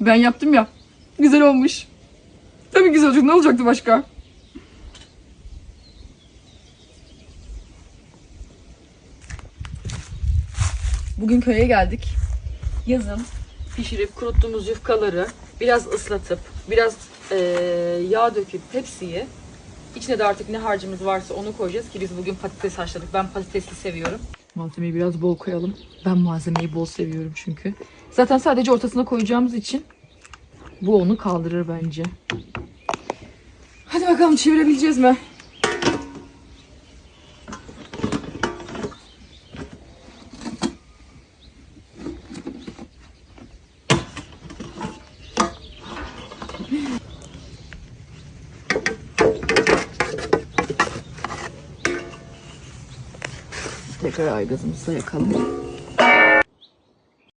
Ben yaptım ya. Güzel olmuş. Tabii güzel olacak. Ne olacaktı başka? Bugün köye geldik. Yazın pişirip kuruttuğumuz yufkaları biraz ıslatıp, biraz eee, yağ döküp hepsiyi içine de artık ne harcımız varsa onu koyacağız ki biz bugün patates haşladık. Ben patatesli seviyorum. Malzemeyi biraz bol koyalım. Ben malzemeyi bol seviyorum çünkü. Zaten sadece ortasına koyacağımız için bu onu kaldırır bence. Hadi bakalım çevirebileceğiz mi? Tekrar aygazımızı yakalım.